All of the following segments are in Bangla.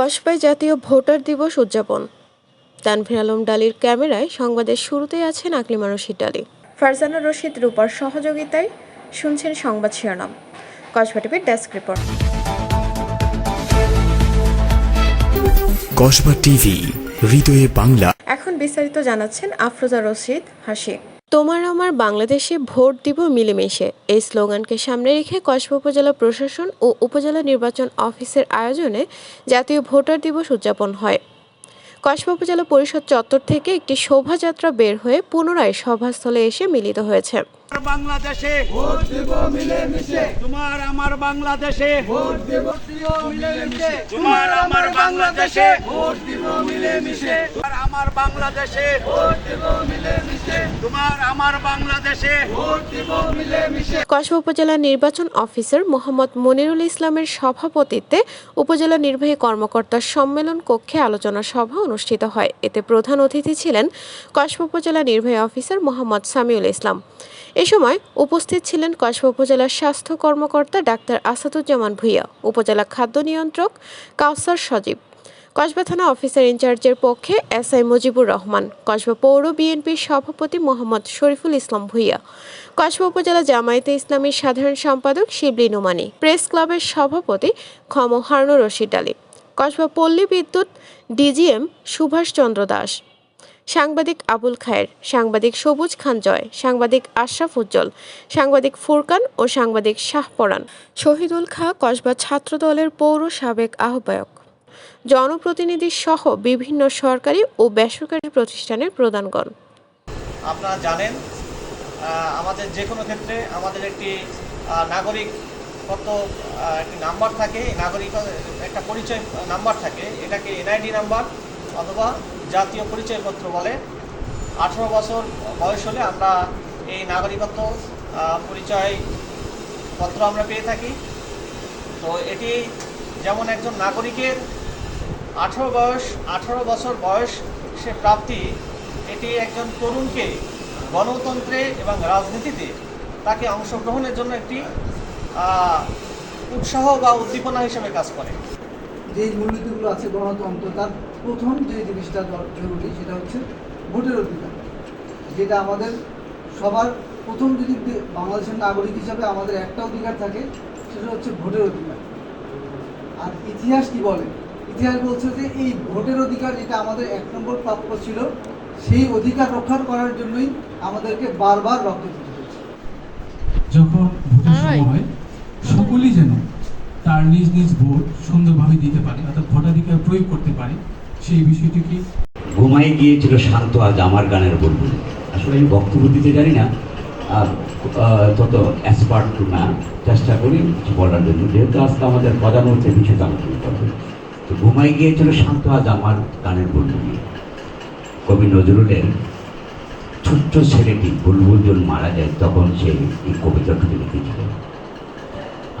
কসবায় জাতীয় ভোটার দিবস উদযাপন। তানভীর আলম ডালির ক্যামেরায় সংবাদের শুরুতেই আছেন আকলিমা রশিদ ডালি। ফারজানা রশিদ রূপার সহযোগিতায় শুনছেন সংবাদ শিরোনাম। কসবা টিভির ডেস্ক রিপোর্ট। কসবা টিভি হৃদয়ে বাংলা। এখন বিস্তারিত জানাচ্ছেন আফরোজা রশিদ হাসি। তোমার আমার বাংলাদেশে ভোট দিব মিলেমিশে। এই স্লোগানকে সামনে রেখে কসবা উপজেলা প্রশাসন ও উপজেলা নির্বাচন অফিসের আয়োজনে জাতীয় ভোটার দিবস উদযাপন হয়। কসবা উপজেলা পরিষদ চত্বর থেকে একটি শোভাযাত্রা বের হয়ে পুনরায় সভাস্থলে এসে মিলিত হয়েছে। বাংলাদেশে ভোট দেব মিলেমিশে। তোমার আমার বাংলাদেশে ভোট দেব মিলেমিশে। তোমার আমার বাংলাদেশে ভোট দেব মিলেমিশে। আমার বাংলাদেশে ভোট দেব মিলেমিশে। কসবা উপজেলা নির্বাচন অফিসার মোহাম্মদ মনিরুল ইসলামের সভাপতিত্বে উপজেলা নির্বাহী কর্মকর্তার সম্মেলন কক্ষে আলোচনা সভা অনুষ্ঠিত হয়। এতে প্রধান অতিথি ছিলেন কসবা উপজেলা নির্বাহী অফিসার মোহাম্মদ সামিউল ইসলাম। এ সময় উপস্থিত ছিলেন কসবা উপজেলার স্বাস্থ্য কর্মকর্তা ডাক্তার আসাদুজ্জামান ভুইয়া, উপজেলা খাদ্য নিয়ন্ত্রক কাউসার সজীব কসবা থানা অফিসার ইনচার্জের পক্ষে এস আই মুজিবুর রহমান, কসবা পৌর বিএনপির সভাপতি মোহাম্মদ শরীফুল ইসলাম ভুইয়া, কসবা উপজেলা জামায়াতে ইসলামীর সাধারণ সম্পাদক শিবলি নোমানি, প্রেস ক্লাবের সভাপতি খম হারুনুর রশিদ আলী, কসবা পল্লী বিদ্যুৎ ডিজিএম সুভাষ চন্দ্র দাস, সাংবাদিক আবুল খায়ের, সাংবাদিক সবুজ খান জয়, সাংবাদিক আশরাফ উজ্জ্বল, সাংবাদিক ফুরকান ও সাংবাদিক শাহ শাহপরান শহীদুল খা কসবা ছাত্রদলের পৌর সাবেক আহ্বায়ক। জনপ্রতিনিধি সহ বিভিন্ন সরকারি ও বেসরকারি প্রতিষ্ঠানের প্রধানগণ। আপনারা জানেন আমাদের যে কোনো ক্ষেত্রে আমাদের একটি নাগরিকত্ব আহ, একটি নাম্বার থাকে নাগরিক একটা পরিচয় নাম্বার থাকে এটাকে এনআইডি নাম্বার অথবা জাতীয় পরিচয়পত্র বলে। আঠেরো বছর বয়স হলে আমরা এই নাগরিকত্ব পরিচয় পত্র আমরা পেয়ে থাকি। তো এটি যেমন একজন নাগরিকের আঠেরো বয়স, আঠারো বছর বয়স সে প্রাপ্তি। এটি একজন তরুণকে গণতন্ত্রে এবং রাজনীতিতে তাকে অংশগ্রহণের জন্য একটি উৎসাহ বা উদ্দীপনা হিসেবে কাজ করে। যে মূলনীতিগুলো আছে গণতন্ত্র, তার প্রথম যে জিনিসটা জরুরি সেটা হচ্ছে ভোটের অধিকার। যেটা আমাদের সবার প্রথম যদি বাংলাদেশের নাগরিক হিসাবে আমাদের একটা অধিকার থাকে, সেটা হচ্ছে ভোটের অধিকার। আর ইতিহাস কি বলে? ইতিহাস বলছে যে এই ভোটের অধিকার যেটা আমাদের এক নম্বর প্রাপ্য ছিল সেই অধিকার রক্ষা করার জন্যই আমাদেরকে বারবার রক্ত দিতে হয়েছে। যখন ভোটের সময় হয় সকলেই যেন তার নিজ নিজ ভোট সুন্দরভাবে দিতে পারে অর্থাৎ ভোটাধিকার প্রয়োগ করতে পারে সেই বিষয়টিকে ঘুমাই গিয়েছিল শান্ত আজ আমার গানের বলব আসলে আমি বক্তব্য দিতে জানি না আর আহ, তত এক্সপার্ট না। চেষ্টা করি কিছু বলার জন্য। যেহেতু আজকে আমাদের প্রধানমন্ত্রী বিষয়টা আলোচনা করবে তো ঘুমাই গিয়েছিল শান্ত আজ আমার গানের বলব কবি নজরুলের ছোট্ট ছেলেটি বুলবুল যখন মারা যায় তখন সে এই কবিতাটি লিখেছিল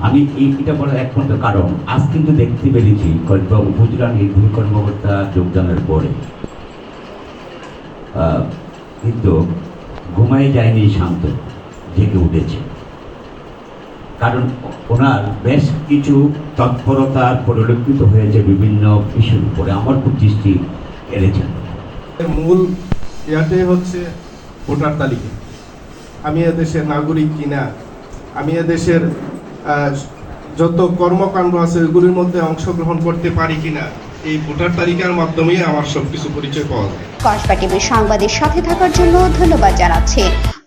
আমি এইটা বলার একমাত্র কারণ, আজ কিন্তু দেখতে পেরেছি কয়েকবা উপজেলা নির্বাহী কর্মকর্তা যোগদানের পরে। কিন্তু ঘুমাই যায়নি শান্ত, জেগে উঠেছে। কারণ ওনার বেশ কিছু তৎপরতা পরিলক্ষিত হয়েছে বিভিন্ন বিষয়ের উপরে। আমার খুব দৃষ্টি এনেছেন মূল ইয়াতে হচ্ছে ভোটার তালিকা। আমি এদেশের নাগরিক কিনা আমি এদেশের আহ, যত কর্মকাণ্ড আছে ওইগুলির মধ্যে অংশগ্রহণ করতে পারি কিনা এই ভোটার তালিকার মাধ্যমেই আমার সবকিছু পরিচয় পাওয়া যায়। কসবা টিভির সাংবাদিক সাথে থাকার জন্য ধন্যবাদ জানাচ্ছি।